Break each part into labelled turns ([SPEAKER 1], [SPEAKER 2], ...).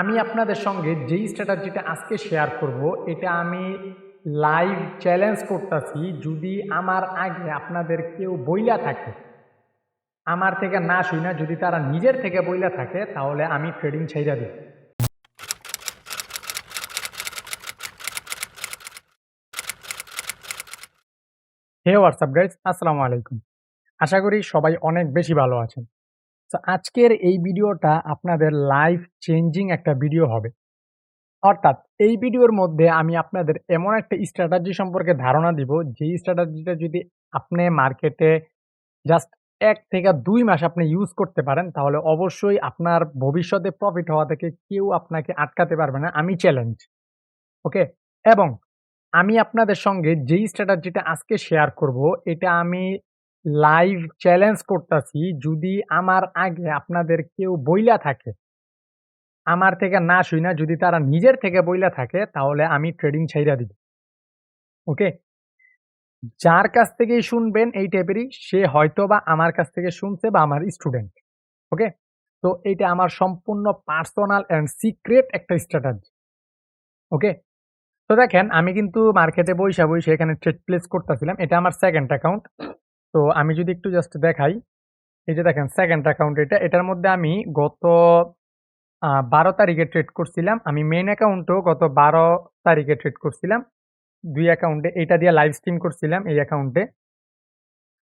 [SPEAKER 1] আমি আপনাদের সঙ্গে যেই স্ট্র্যাটাজিটা আজকে শেয়ার করব, এটা আমি লাইভ চ্যালেঞ্জ করতেছি যদি আমার আগে আপনাদের কেউ বইলা থাকে, আমার থেকে না শুই না যদি তারা নিজের থেকে বইলা থাকে, তাহলে আমি ট্রেডিং ছাইরা দিই হে হোয়াটসঅ্যাপ গাইজ আসসালামু আলাইকুম। আশা করি সবাই অনেক বেশি ভালো আছেন। তো আজকের এই ভিডিওটা আপনাদের লাইফ চেঞ্জিং একটা ভিডিও হবে। অর্থাৎ এই ভিডিওর মধ্যে আমি আপনাদের এমন একটা স্ট্র্যাটাজি সম্পর্কে ধারণা দিব যেই স্ট্র্যাটাজিটা যদি আপনি মার্কেটে জাস্ট এক থেকে দুই মাস আপনি ইউজ করতে পারেন, তাহলে অবশ্যই আপনার ভবিষ্যতে প্রফিট হওয়া থেকে কেউ আপনাকে আটকাতে পারবে না। আমি চ্যালেঞ্জ ওকে এবং আমি আপনাদের সঙ্গে যেই স্ট্র্যাটাজিটা আজকে শেয়ার করব, এটা আমি লাইভ চ্যালেঞ্জ করতেছি যদি আমার আগে আপনাদের কেউ বইলা থাকে। আমার থেকে না শুই না যদি তারা নিজের থেকে বইলা থাকে, তাহলে আমি ট্রেডিং ছাইরা দিব। ওকে? যার কাছ থেকেই শুনবেন এই টাইপেরই, সে হয়তো বা আমার কাছ থেকে শুনছে বা আমার স্টুডেন্ট ওকে? তো এইটা আমার সম্পূর্ণ পার্সোনাল অ্যান্ড সিক্রেট একটা স্ট্র্যাটাজি ওকে? তো দেখেন, আমি কিন্তু মার্কেটে বইসা বইসে এখানে ট্রেড প্লেস করতেছিলাম। এটা আমার সেকেন্ড অ্যাকাউন্ট তো আমি যদি একটু জাস্ট দেখাই, এই যে দেখেন সেকেন্ড অ্যাকাউন্ট এটা, এটার মধ্যে আমি গত বারো তারিখে ট্রেড করছিলাম। আমি মেন অ্যাকাউন্টও গত বারো তারিখে ট্রেড করছিলাম। দুই অ্যাকাউন্টে এটা দিয়ে লাইভ স্ট্রিম করছিলাম এই অ্যাকাউন্টে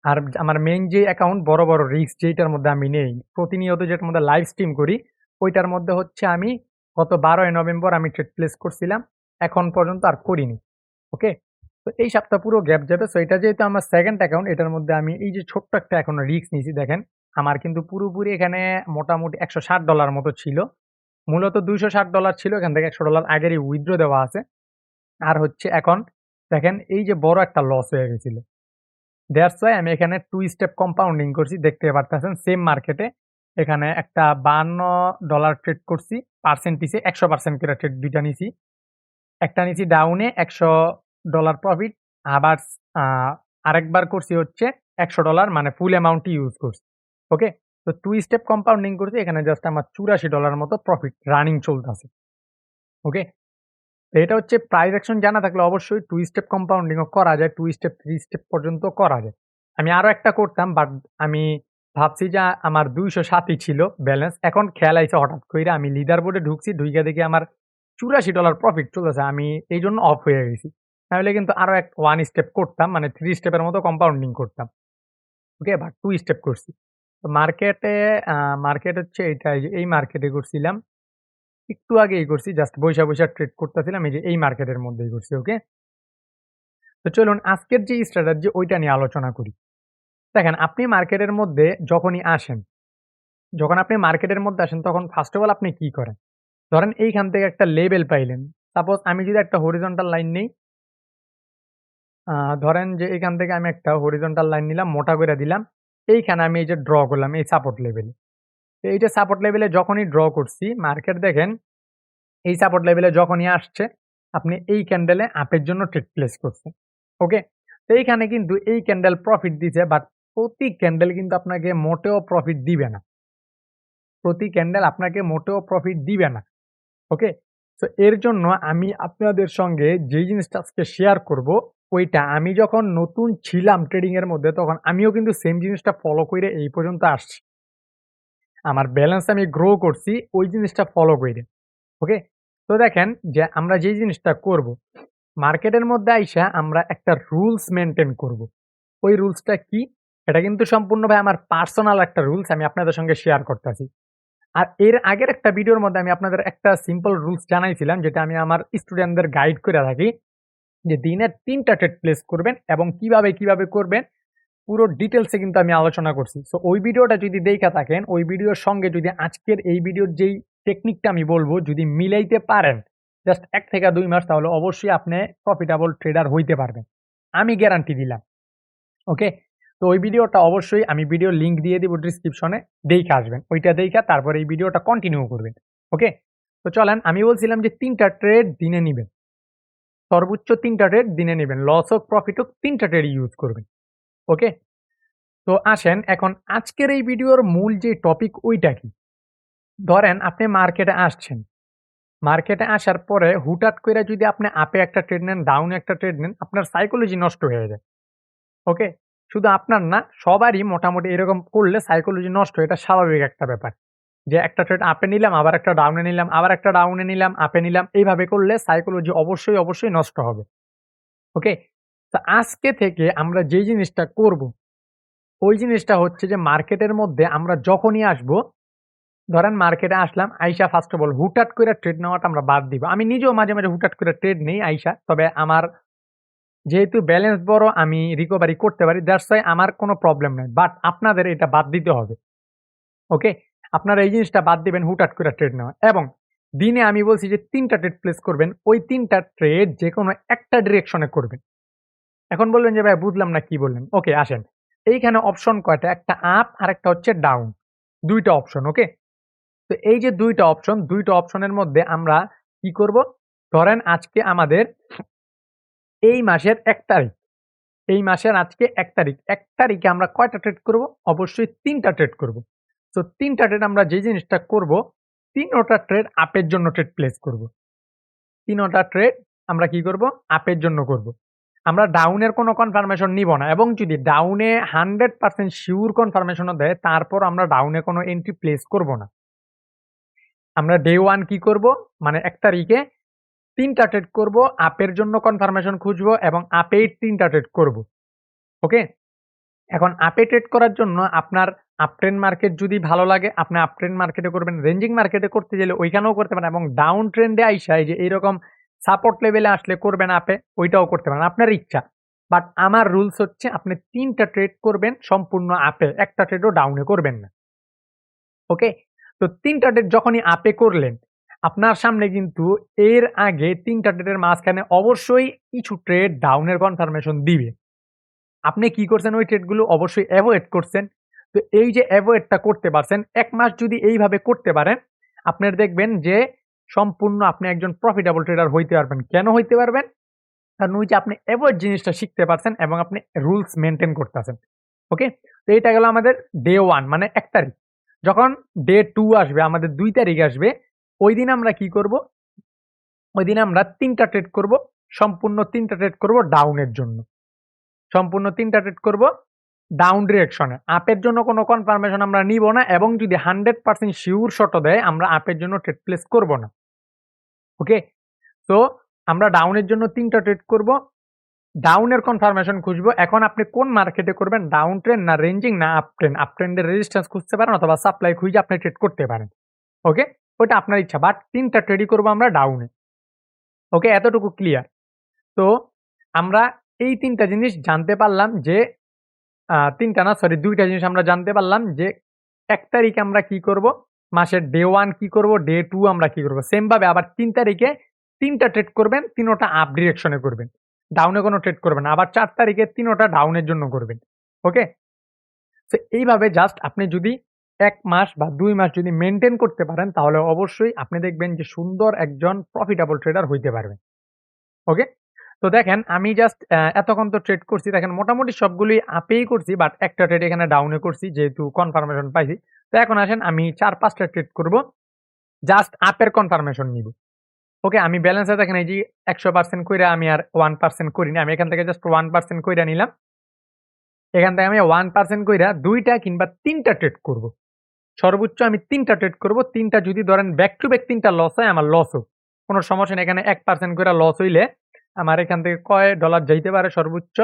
[SPEAKER 1] আর আমার মেইন যে অ্যাকাউন্ট বড় বড় রিস্ক যেটার মধ্যে আমি নেই, প্রতিনিয়ত যেটার মধ্যে লাইভ স্ট্রিম করি, ওইটার মধ্যে হচ্ছে আমি গত বারোই নভেম্বর আমি ট্রেড প্লেস করছিলাম। এখন পর্যন্ত আর করিনি ওকে তো এই সপ্তাহ পুরো গ্যাপ যাবে। সো এটা যেহেতু আমার সেকেন্ড অ্যাকাউন্ট এটার মধ্যে আমি এই যে ছোট্ট একটা এখন রিস্ক নিয়েছি, দেখেন, আমার কিন্তু পুরোপুরি এখানে মোটামুটি একশো ষাট ডলার মতো ছিল। মূলত দুইশো ষাট ডলার ছিল, এখান থেকে একশো ডলার আগেরই উইথড্র দেওয়া আছে। আর হচ্ছে এখন, দেখেন, এই যে বড় একটা লস হয়ে গেছিল। দ্যাটস ওয়াই আমি এখানে টু স্টেপ কম্পাউন্ডিং করছি, দেখতে পারতেছেন সেম মার্কেটে এখানে একটা বান্ন ডলার ট্রেড করছি পার্সেন্ট পার্সেন্টিসে একশো পার্সেন্ট করে ট্রেড দুইটা নিছি। একটা নিছি ডাউনে একশো ডলার প্রফিট আবার আরেকবার করছি হচ্ছে একশো ডলার মানে ফুল অ্যামাউন্টই ইউজ করছি ওকে তো টু স্টেপ কম্পাউন্ডিং করছি, এখানে জাস্ট আমার চুরাশি ডলার মতো প্রফিট রানিং চলতেছে ওকে তো এটা হচ্ছে প্রাইস অ্যাকশন জানা থাকলে অবশ্যই টু স্টেপ কম্পাউন্ডিংও করা যায় টু স্টেপ থ্রি স্টেপ পর্যন্ত করা যায়। আমি আরও একটা করতাম বাট আমি ভাবছি যে আমার দুইশো সাতই ছিল ব্যালেন্স এখন খেয়াল আইছে হঠাৎ করে আমি লিডার বোর্ডে ঢুকছি ঢুকে দেখি আমার চুরাশি ডলার প্রফিট চলেছে আমি এই জন্য অফ হয়ে গেছি। তাহলে কিন্তু আরও এক ওয়ান স্টেপ করতাম মানে থ্রি স্টেপের মতো কম্পাউন্ডিং করতাম। ওকে বা টু স্টেপ করছি। তো মার্কেটে মার্কেট হচ্ছে এইটা, এই মার্কেটে করছিলাম। একটু আগেই করছি জাস্ট বৈশা বৈশা ট্রেড করতেছিলাম, এই যে এই মার্কেটের মধ্যেই করছি ওকে তো চলুন, আজকের যে স্ট্র্যাটাজি ওইটা নিয়ে আলোচনা করি। দেখেন, আপনি মার্কেটের মধ্যে যখনই আসেন, যখন আপনি মার্কেটের মধ্যে আসেন, তখন ফার্স্ট অফ অল আপনি কি করেন? ধরেন এইখান থেকে একটা লেবেল পাইলেন। সাপোজ আমি যদি একটা হরিজন্টাল লাইন নেই ধরেন যে এখান থেকে আমি একটা হরিজন্টাল লাইন নিলাম, মোটা করে দিলাম। এইখানে আমি এই যে ড্র করলাম, এই সাপোর্ট লেভেলে তো এইটা সাপোর্ট লেভেলে যখনই ড্র করছি মার্কেট দেখেন, এই সাপোর্ট লেভেলে যখনই আসছে, আপনি এই ক্যান্ডেলে আপের জন্য ট্রেড প্লেস করছেন ওকে তো এইখানে কিন্তু এই ক্যান্ডেল প্রফিট দিছে বাট প্রতি ক্যান্ডেল কিন্তু আপনাকে মোটেও প্রফিট দিবে না। প্রতি ক্যান্ডেল আপনাকে মোটেও প্রফিট দিবে না ওকে তো এর জন্য আমি আপনাদের সঙ্গে যেই জিনিসটা আজকে শেয়ার করব ওইটা। আমি যখন নতুন ছিলাম ট্রেডিং এর মধ্যে, তখন আমিও কিন্তু সেম জিনিসটা ফলো করে এই পর্যন্ত আসছি। আমার ব্যালেন্স আমি গ্রো করছি, ওই জিনিসটা ফলো করে ওকে তো দেখেন যে আমরা যেই জিনিসটা করব, মার্কেটের মধ্যে আইসা আমরা একটা রুলস মেনটেন করব। ওই রুলসটা কি? এটা কিন্তু সম্পূর্ণভাবে আমার পার্সোনাল একটা রুলস আমি আপনাদের সঙ্গে শেয়ার করতেছি। আর এর আগের একটা ভিডিওর মধ্যে আমি আপনাদের একটা সিম্পল রুলস জানাইছিলাম, যেটা আমি আমার স্টুডেন্টদের গাইড করে থাকি। যে দিনের তিনটা ট্রেড প্লেস করবেন এবং কীভাবে কীভাবে করবেন, পুরো ডিটেলসে কিন্তু আমি আলোচনা করছি। সো ওই ভিডিওটা যদি দেখা থাকেন, ওই ভিডিওর সঙ্গে যদি আজকের এই ভিডিওর যেই টেকনিকটা আমি বলব, যদি মিলাইতে পারেন জাস্ট এক থেকে দুই মাস, তাহলে অবশ্যই আপনি প্রফিটেবল ট্রেডার হইতে পারবেন। আমি গ্যারান্টি দিলাম। ওকে তো ওই ভিডিওটা অবশ্যই আমি ভিডিও লিঙ্ক দিয়ে দিব ডিসক্রিপশনে দেখে আসবেন। ওইটা দেখা তারপর এই ভিডিওটা কন্টিনিউ করবেন। ওকে তো চলেন, আমি বলছিলাম যে তিনটা ট্রেড দিনে নেবেন। সর্বোচ্চ তিনটা ট্রেড দিনে নেবেন লস হোক প্রফিট হোক তিনটা ট্রেড ইউজ করবেন ওকে তো আসেন এখন আজকের এই ভিডিওর মূল যে টপিক ওইটা কি ধরেন আপনি মার্কেটে আসছেন মার্কেটে আসার পরে হুটহাট করে যদি আপনি আপে একটা ট্রেড নেন, ডাউনে একটা ট্রেড নেন, আপনার সাইকোলজি নষ্ট হয়ে যায়। ওকে? শুধু আপনার না, সবারই মোটামুটি এরকম করলে সাইকোলজি নষ্ট। এটা স্বাভাবিক একটা ব্যাপার। যে একটা ট্রেড আপে নিলাম, আবার একটা ডাউনে নিলাম, আবার একটা ডাউনে নিলাম, আপে নিলাম। এইভাবে করলে সাইকোলজি অবশ্যই, অবশ্যই নষ্ট হবে। ওকে? তো আজকে থেকে আমরা যেই জিনিসটা করব, ওই জিনিসটা হচ্ছে যে মার্কেটের মধ্যে আমরা যখনই আসব, ধরেন মার্কেটে আসলাম, আইসা ফার্স্ট অফ অল হুটহাট করে ট্রেড নেওয়াটা আমরা বাদ দিব। আমি নিজেও মাঝে, মাঝে হুটহাট করে ট্রেড নেই আইসা। তবে আমার যেহেতু ব্যালেন্স বড় আমি রিকভারি করতে পারি দ্যাটস ওয়াই আমার কোনো প্রবলেম নাই। বাট আপনাদের এটা বাদ দিতে হবে। ওকে? আপনারা এই জিনিসটা বাদ দেবেন হুটহাট করে ট্রেড নেওয়া এবং দিনে আমি বলছি যে তিনটা ট্রেড প্লেস করবেন। ওই তিনটা ট্রেড যে কোনো একটা ডিরেকশনে করবেন। এখন বললেন যে ভাই বুঝলাম না কি বললেন? ওকে আসেন। এইখানে অপশন কয়টা? একটা আপ আর একটা হচ্ছে ডাউন। দুইটা অপশন ওকে? তো এই যে দুইটা অপশন, দুইটা অপশনের মধ্যে আমরা কি করব? ধরেন আজকে আমাদের এই মাসের এক তারিখ। এই মাসের আজকে এক তারিখ। এক তারিখে আমরা কয়টা ট্রেড করব? অবশ্যই তিনটা ট্রেড করব। সো তিনটা ট্রেড আমরা যে জিনিসটা করব, ৩ ওটা ট্রেড আপের জন্য ট্রেড প্লেস করব। ৩ ওটা ট্রেড আমরা কি করব? আপের জন্য করব। আমরা ডাউনের কোনো কনফার্মেশন নিব না এবং যদি ডাউনে 100% সিউর কনফার্মেশনও দেয়, তারপর আমরা ডাউনে কোনো এন্ট্রি প্লেস করব না। আমরা ডে ওয়ান কি করব? মানে এক তারিখে তিনটা ট্রেড করব, আপের জন্য কনফার্মেশন খুঁজবো এবং আপেই তিনটা ট্রেড করব। ওকে? এখন আপে ট্রেড করার জন্য আপনার আপট্রেন্ড মার্কেট যদি ভালো লাগে, আপনি আপট্রেন্ড মার্কেটে করবেন। রেঞ্জিং মার্কেটে করতে গেলে ওইখানেও করতে পারেন এবং ডাউন ট্রেন্ডে আইসা এই যে এইরকম সাপোর্ট লেভেলে আসলে করবেন আপে, ওইটাও করতে পারেন। আপনার ইচ্ছা। বাট আমার রুলস হচ্ছে আপনি তিনটা ট্রেড করবেন সম্পূর্ণ আপে। একটা ট্রেডও ডাউনে করবেন না। ওকে? তো ৩ টা ট্রেড যখনই আপে করলেন, আপনার সামনে কিন্তু এর আগে তিনটা ট্রেডের মাঝখানে অবশ্যই কিছু ট্রেড ডাউনের কনফার্মেশন দিবে। আপনি কি করছেন ওই ট্রেডগুলো অবশ্যই এভয়েড করছেন। তো এই যে এভয়েডটা করতে পারছেন, এক মাস যদি এইভাবে করতে পারেন, আপনার দেখবেন যে সম্পূর্ণ আপনি একজন প্রফিটেবল ট্রেডার হইতে পারবেন। কেন হইতে পারবেন? কারণ ওই যে আপনি এভয়েড জিনিসটা শিখতে পারছেন এবং আপনি রুলস মেইনটেইন করতেছেন। ওকে? তো এইটা গেল আমাদের ডে ওয়ান মানে এক তারিখ। যখন ডে টু আসবে, আমাদের দুই তারিখ আসবে, ওই দিন আমরা কি করব? ওই দিন আমরা ৩ টা ট্রেড করব। সম্পূর্ণ ৩ টা ট্রেড করব ডাউনের জন্য। সম্পূর্ণ ৩ টা ট্রেড করব ডাউন ডিরেকশনে। আপের জন্য কোনো কনফার্মেশন আমরা নিব না এবং যদি 100% সিউর শটও দেয়, আমরা আপের জন্য ট্রেড প্লেস করব না। ওকে? তো আমরা ডাউনের জন্য ৩ টা ট্রেড করব। ডাউনের কনফার্মেশন খুঁজবো। এখন আপনি কোন মার্কেটে করবেন? ডাউন ট্রেন্ড না রেঞ্জিং না আপ ট্রেন আপ ট্রেন্ডের রেজিস্ট্যান্স খুঁজতে পারেন অথবা সাপ্লাই খুঁজে আপনি ট্রেড করতে পারেন। ওকে? ওইটা আপনার ইচ্ছা। বাট ৩ টা ট্রেডই করব আমরা ডাউনে। ওকে? এতটুকু ক্লিয়ার। তো আমরা এই তিনটা জিনিস জানতে পারলাম যে ৩ না সরি দুইটা জিনিস আমরা জানতে পারলাম যে এক তারিখে আমরা কি করব? মাসের ডে ওয়ান কি করব? ডে টু আমরা কি করব? সেমভাবে আবার তিন তারিখে তিনটা ট্রেড করবেন, ৩ ওটা আপ ডিরেকশনে করবেন। ডাউনে কোনো ট্রেড করবেন। আবার চার তারিখে ৩ ওটা ডাউনের জন্য করবেন। ওকে? সো এইভাবে জাস্ট আপনি যদি এক মাস বা দুই মাস যদি মেইনটেইন করতে পারেন, তাহলে অবশ্যই আপনি দেখবেন যে সুন্দর একজন প্রফিটেবল ট্রেডার হইতে পারবেন। ওকে? তো দেখেন, আমি জাস্ট এতক্ষণ তো ট্রেড করছি। দেখেন, মোটামুটি সবগুলোই আপেই করছি বাট একটা ট্রেড এখানে ডাউনে করছি, যেহেতু কনফার্মেশন পাইছি। তো এখন আসেন, আমি চার, পাঁচটা ট্রেড করব। জাস্ট আপের কনফার্মেশন নিব। ওকে? আমি ব্যালেন্সে দেখেন, এই যে ১০০% কইরা আমি আর ওয়ান পার্সেন্ট করিনি। আমি এখান থেকে জাস্ট ওয়ান পার্সেন্ট কইরা নিলাম। এখান থেকে আমি ওয়ান পার্সেন্ট কইরা ২ টা কিংবা তিনটা ট্রেড করব। সর্বোচ্চ আমি তিনটা ট্রেড করব। তিনটা যদি ধরেন ব্যাক টু ব্যাক তিনটা লস হয়, আমার লস হোক। কোনো সমস্যা নেই। এখানে এক পার্সেন্ট কইরা লস হইলে আমার এখান থেকে কয় ডলার যাইতে পারে সর্বোচ্চ?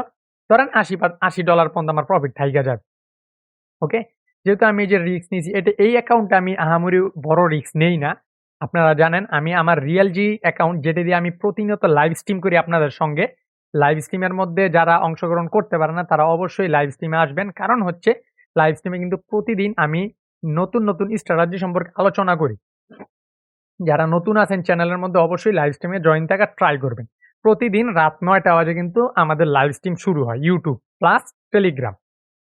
[SPEAKER 1] ধরেন ৮০ পা $৮০ পর্যন্ত আমার প্রফিট থাইকা যাবে। ওকে? যেহেতু আমি যে রিস্ক নিয়েছি এটা এই অ্যাকাউন্টে আমি আহামরি বড় রিস্ক নেই না। আপনারা জানেন আমি আমার রিয়াল জি অ্যাকাউন্ট যেটা দিয়ে আমি প্রতিনিয়ত লাইভ স্ট্রিম করি আপনাদের সঙ্গে। লাইভ স্ট্রিমের মধ্যে যারা অংশগ্রহণ করতে পারে না তারা অবশ্যই লাইভ স্ট্রিমে আসবেন। কারণ হচ্ছে লাইভ স্ট্রিমে কিন্তু প্রতিদিন আমি নতুন, নতুন স্ট্র্যাটেজি সম্পর্কে আলোচনা করি। যারা নতুন আছেন চ্যানেলের মধ্যে অবশ্যই লাইভ স্ট্রিমে জয়েন থাকার ট্রাই করবেন। প্রতিদিন রাত নয়টা বাজে কিন্তু আমাদের লাইভ স্ট্রিম শুরু হয় ইউটিউব প্লাস টেলিগ্রাম।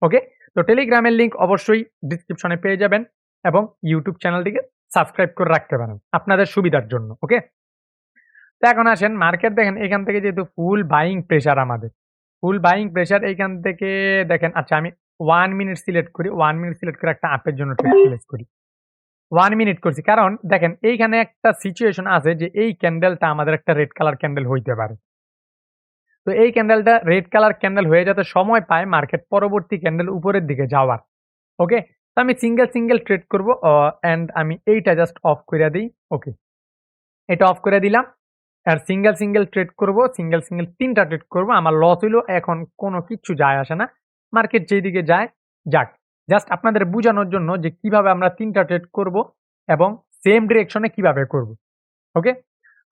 [SPEAKER 1] ওকে? তো টেলিগ্রামের লিঙ্ক অবশ্যই ডিসক্রিপশনে পেয়ে যাবেন এবং ইউটিউব চ্যানেলটিকে সাবস্ক্রাইব করে রাখতে পারেন আপনাদের সুবিধার জন্য। ওকে? তো এখন আসেন মার্কেট দেখেন, এখান থেকে যেহেতু ফুল বাইং প্রেশার আমাদের। ফুল বাইং প্রেশার এইখান থেকে দেখেন আচ্ছা আমি ওয়ান মিনিট সিলেক্ট করি। ওয়ান মিনিট সিলেক্ট করে একটা আপের জন্য ট্রেড প্লেস করি। ওয়ান মিনিট করছি। কারণ দেখেন, এইখানে একটা সিচুয়েশন আছে যে এই ক্যান্ডেলটা আমাদের একটা রেড কালার ক্যান্ডেল হইতে পারে। তো এই ক্যান্ডেলটা রেড কালার ক্যান্ডেল হয়ে যাতে সময় পায় মার্কেট পরবর্তী ক্যান্ডেল উপরের দিকে যাওয়ার। ওকে তো আমি সিঙ্গেল সিঙ্গেল ট্রেড করব অ্যান্ড আমি এইটা জাস্ট অফ করে দিই। ওকে এটা অফ করে দিলাম। আর সিঙ্গেল সিঙ্গেল ট্রেড করব সিঙ্গেল সিঙ্গেল তিনটা ট্রেড করব। আমার লস হইল এখন কোনো কিচ্ছু যায় আসে না। মার্কেট যেই দিকে যায়, যাক। জাস্ট আপনাদের বোঝানোর জন্য যে কীভাবে আমরা তিনটা ট্রেড করব এবং সেম ডিরেকশনে কীভাবে করব। ওকে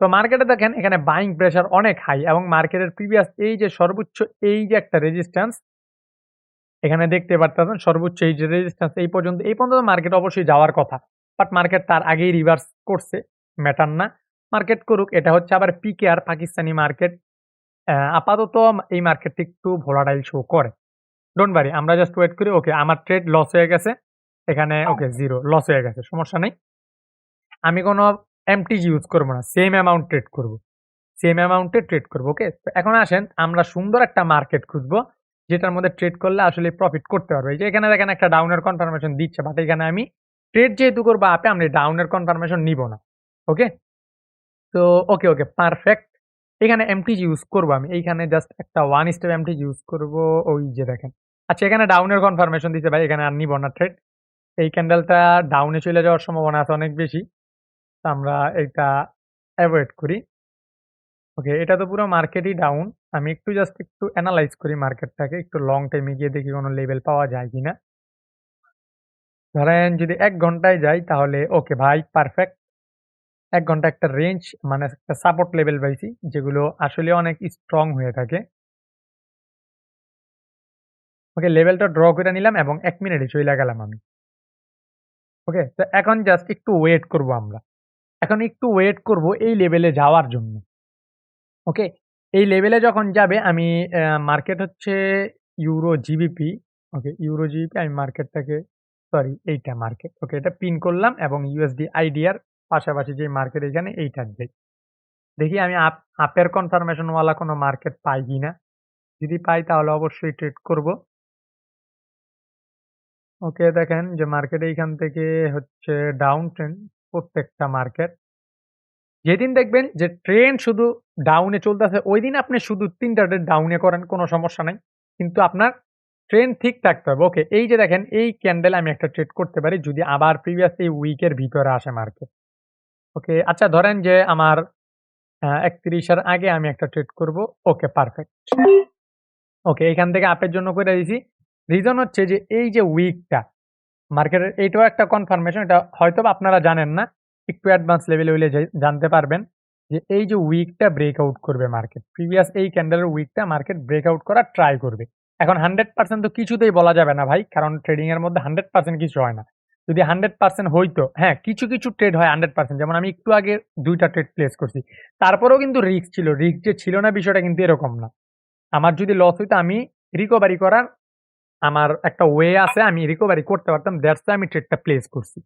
[SPEAKER 1] তো মার্কেটে দেখেন, এখানে বাইং প্রেশার অনেক হাই এবং মার্কেটের প্রিভিয়াস এই যে সর্বোচ্চ এই যে একটা রেজিস্ট্যান্স এখানে দেখতে পারতেছেন সর্বোচ্চ এই যে রেজিস্ট্যান্স এই পর্যন্ত এই পর্যন্ত মার্কেট অবশ্যই যাওয়ার কথা। বাট মার্কেট তার আগেই রিভার্স করছে ম্যাটার না। মার্কেট করুক, এটা হচ্ছে আবার পিকে আর পাকিস্তানি মার্কেট আপাতত এই মার্কেটটি একটু ভোলাটাইল শো করে। ডোন্ট বারি আমরা জাস্ট ওয়েট করি ওকে আমার ট্রেড লস হয়ে গেছে এখানে ওকে জিরো লস হয়ে গেছে সমস্যা নেই। আমি কোনো এমটিজি ইউজ করব না সেম অ্যামাউন্ট ট্রেড করব সেম অ্যামাউন্টে ট্রেড করব ওকে তো এখন আসেন আমরা সুন্দর একটা মার্কেট খুঁজবো যেটার মধ্যে ট্রেড করলে আসলে প্রফিট করতে পারবে। এই যে এখানে দেখেন একটা ডাউনের কনফার্মেশন দিচ্ছে বাট এখানে আমি ট্রেড যেহেতু করব আপে আমি ডাউনের কনফার্মেশন নিব না ওকে তো ওকে ওকে পারফেক্ট এখানে এমটিজি ইউজ করব আমি এইখানে জাস্ট একটা ওয়ান স্টেপ এমটিজি ইউজ করব ওই যে দেখেন। আচ্ছা এখানে ডাউনের কনফার্মেশন দিচ্ছে ভাই, এখানে আর নিব না ট্রেড এই ক্যান্ডেলটা ডাউনে চলে যাওয়ার সম্ভাবনা আছে অনেক বেশি। আমরা এটা অ্যাভয়েড করি। ওকে এটা তো পুরো মার্কেটই ডাউন আমি একটু জাস্ট একটু অ্যানালাইজ করি মার্কেটটাকে একটু লং টাইমে গিয়ে দেখি কোনো লেভেল পাওয়া যায় কিনা। ধরেন যদি এক ঘন্টায় যাই, তাহলে ওকে ভাই পারফেক্ট এক ঘণ্টা একটা রেঞ্জ মানে একটা সাপোর্ট লেভেল পাইছি, যেগুলো আসলে অনেক স্ট্রং হয়ে থাকে। ওকে লেভেলটা ড্র করে নিলাম এবং এক মিনিটে চলে গেলাম আমি। ওকে তো এখন জাস্ট একটু ওয়েট করব আমরা। এখন একটু ওয়েট করব এই লেভেলে যাওয়ার জন্য। ওকে এই লেভেলে যখন যাবে আমি মার্কেট হচ্ছে euro GBP okay euro GBP আমি মার্কেটটাকে সরি এইটা মার্কেট ওকে এটা পিন করলাম এবং ইউএসডি আইডিয়ার পাশাপাশি যে মার্কেট এখানে এইটা দেই। দেখি আমি আপ আপের কনফার্মেশনওয়ালা কোনো মার্কেট পাই কি না যদি পাই তাহলে অবশ্যই ট্রেড করব। ওকে, দেখেন যে মার্কেট এইখান থেকে হচ্ছে ডাউন ট্রেন্ড প্রত্যেকটা মার্কেট যেদিন দেখবেন যে ট্রেন শুধু ডাউনে চলতেছে ওই দিন আপনি শুধু তিনটা ট্রেড ডাউনে করেন, কোনো সমস্যা নাই। কিন্তু আপনার ট্রেন ঠিক থাকতে হবে। ওকে, এই যে দেখেন, এই ক্যান্ডেল আমি একটা ট্রেড করতে পারি যদি আবার প্রিভিয়াস এই উইকের ভিতরে আসে মার্কেট ওকে আচ্ছা ধরেন যে আমার একত্রিশের আগে আমি একটা ট্রেড করব। ওকে পারফেক্ট ওকে এখান থেকে আপের জন্য করে দিয়েছি রিজন হচ্ছে যে এই যে উইকটা মার্কেটের এইটাও একটা কনফার্মেশন এটা হয়তো আপনারা জানেন না, একটু অ্যাডভান্স লেভেলে হইলে জানতে পারবেন যে এই যে উইকটা ব্রেকআউট করবে মার্কেট প্রিভিয়াস এই ক্যান্ডেলের উইকটা মার্কেট ব্রেকআউট করার ট্রাই করবে। এখন হান্ড্রেড পার্সেন্ট তো কিছুতেই বলা যাবে না ভাই, কারণ ট্রেডিংয়ের মধ্যে হান্ড্রেড পার্সেন্ট কিছু হয় না। যদি হান্ড্রেড পার্সেন্ট হইতো হ্যাঁ কিছু কিছু ট্রেড হয় হান্ড্রেড পার্সেন্ট যেমন আমি একটু আগে দুইটা ট্রেড প্লেস করছি, তারপরেও কিন্তু রিস্ক ছিল রিস্ক যে ছিল না বিষয়টা কিন্তু এরকম না। আমার যদি লস হইতো, আমি রিকভারি করার আমার একটা ওয়ে আছে, আমি রিকভারি করতে পারতাম দ্যাটস আমি ট্রেডটা প্লেস করছি।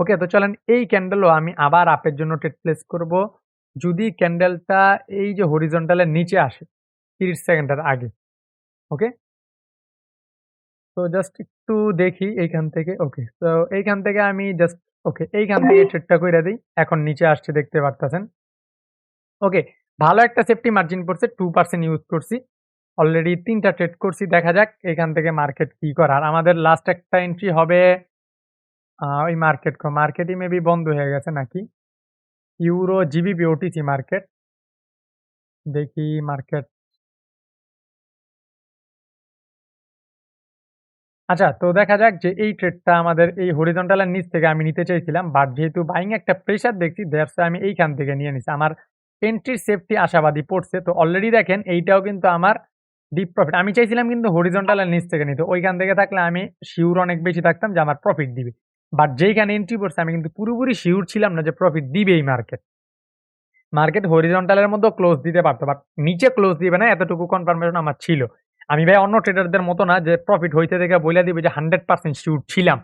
[SPEAKER 1] ওকে তো চলেন, এই ক্যান্ডেলও আমি আবার আপের জন্য ট্রেড প্লেস করব। যদি ক্যান্ডেলটা এই যে হরিজন্টালের নিচে আসে, তিরিশ সেকেন্ডের আগে ওকে তো জাস্ট একটু দেখি এইখান থেকে ওকে তো এইখান থেকে আমি জাস্ট ওকে এইখান থেকে ট্রেডটা করে দিই, এখন নিচে আসছে, দেখতে পারতেছেন? ওকে ভালো একটা সেফটি মার্জিন পড়ছে টু পার্সেন্ট ইউজ করছি। অলরেডি তিনটা ট্রেড করছি, দেখা যাক এখান থেকে মার্কেট কি করার আমাদের লাস্ট একটা এন্ট্রি হবে ওই মার্কেট মার্কেটই মেবি বন্ধ হয়ে গেছে নাকি? ইউরো জিবিপি ওটিসি মার্কেট দেখি মার্কেট আচ্ছা তো দেখা যাক যে এই ট্রেডটা আমাদের এই হরিজন্টালের নিচ থেকে আমি নিতে চাইছিলাম বাট যেহেতু বাইং একটা প্রেশার দেখছি দ্যাটস আমি এইখান থেকে নিয়ে নিছি। আমার এন্ট্রির সেফটি আশাবাদী পড়ছে। তো অলরেডি দেখেন, এইটাও কিন্তু আমার ডিপ প্রফিট আমি চাইছিলাম কিন্তু হরিজন্টালের নিচ থেকে নিতে। ওইখান থেকে থাকলে আমি শিওর অনেক বেশি থাকতাম যে আমার প্রফিট দিবে। বাট যেইখানে এন্ট্রি পড়ছে, আমি কিন্তু পুরোপুরি শিওর ছিলাম না যে প্রফিট দিবে এই মার্কেট মার্কেট হরিজন্টালের মধ্যে ক্লোজ দিতে পারতো বাট নিচে ক্লোজ দিবে না, এতটুকু কনফার্মেশন আমার ছিল। আমি ভাই অন্য ট্রেডারদের মতো না যে প্রফিট হইতে থেকে বলে দিবে যে হান্ড্রেড পার্সেন্ট শিওর ছিলাম।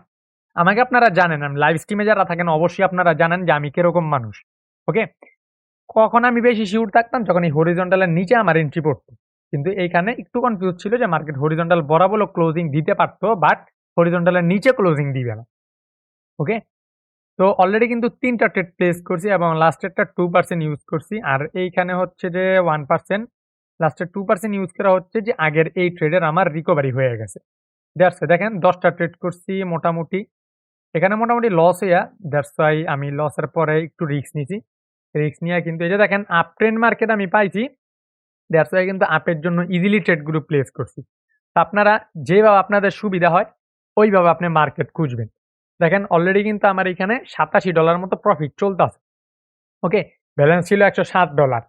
[SPEAKER 1] আমাকে আপনারা জানেন, আমি লাইভ স্ট্রিমে যারা থাকেন, অবশ্যই আপনারা জানেন যে আমি কীরকম মানুষ। ওকে কখন আমি বেশি শিওর থাকতাম? যখন এই হরিজন্টালের নিচে আমার এন্ট্রি পড়তো। কিন্তু এইখানে একটু কনফিউজ ছিল যে মার্কেট হরিজন্টাল বরাবর ক্লোজিং দিতে পারতো বাট হরিজন্টালের নিচে ক্লোজিং দিবে না। ওকে তো অলরেডি কিন্তু তিনটা ট্রেড প্লেস করছি এবং লাস্টেরটা টু পার্সেন্ট ইউজ করছি, আর এইখানে হচ্ছে যে ওয়ান পার্সেন্ট লাস্টের টু পার্সেন্ট ইউজ করা হচ্ছে যে আগের এই ট্রেডের আমার রিকভারি হয়ে গেছে। দ্যাটস দেখেন, দশটা ট্রেড করছি মোটামুটি। এখানে মোটামুটি লস হইয়া দ্যাটস আমি লসের পরে একটু রিস্ক নিছি রিস্ক নিয়ে কিন্তু এই যে দেখেন আপ ট্রেন্ড মার্কেট আমি পাইছি। দ্যাটস ওয়াই কিন্তু আপের জন্য ইজিলি ট্রেডগুলো প্লেস করছি। তা আপনারা যেভাবে আপনাদের সুবিধা হয়, ওইভাবে আপনি মার্কেট খুঁজবেন। দেখেন অলরেডি কিন্তু আমার এখানে সাতাশি ডলার মতো প্রফিট চলতেছে। ওকে ব্যালেন্স ছিল একশো ষাট ডলার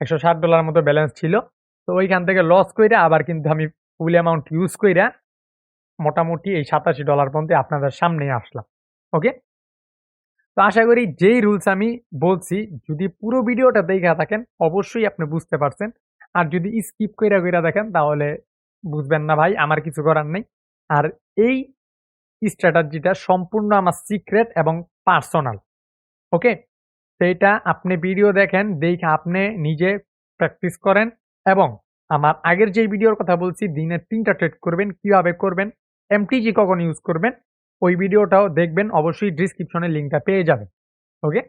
[SPEAKER 1] একশো ষাট ডলার মতো ব্যালেন্স ছিল। তো ওইখান থেকে লস কইরা আবার কিন্তু আমি ফুল অ্যামাউন্ট ইউজ কইরা মোটামুটি এই সাতাশি ডলার পর্যন্ত আপনাদের সামনে আসলাম। ওকে তো আশা করি যেই রুলস আমি বলছি, যদি পুরো ভিডিওটা দেখা থাকেন, অবশ্যই আপনি বুঝতে পারছেন আর যদি স্কিপ কইরা কইরা দেখেন, তাহলে বুঝবেন না ভাই, আমার কিছু করার নেই। আর এই স্ট্র্যাটাজিটা সম্পূর্ণ আমার সিক্রেট এবং পার্সোনাল ওকে এটা আপনি ভিডিও দেখেন, দেখে আপনি নিজে প্র্যাকটিস করেন এবং আমার আগের যে ভিডিওর কথা বলছি, দিনে তিনটা ট্রেড করবেন, কীভাবে করবেন এমটিজি কখন ইউজ করবেন, ওই ভিডিওটাও দেখবেন, অবশ্যই ডিসক্রিপশনে লিঙ্কটা পেয়ে যাবেন ওকে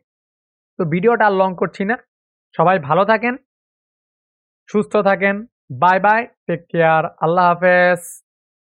[SPEAKER 1] তো ভিডিওটা আর লং করছি না। সবাই ভালো থাকেন সুস্থ থাকেন। বাই বাই টেক কেয়ার আল্লাহ হাফেজ।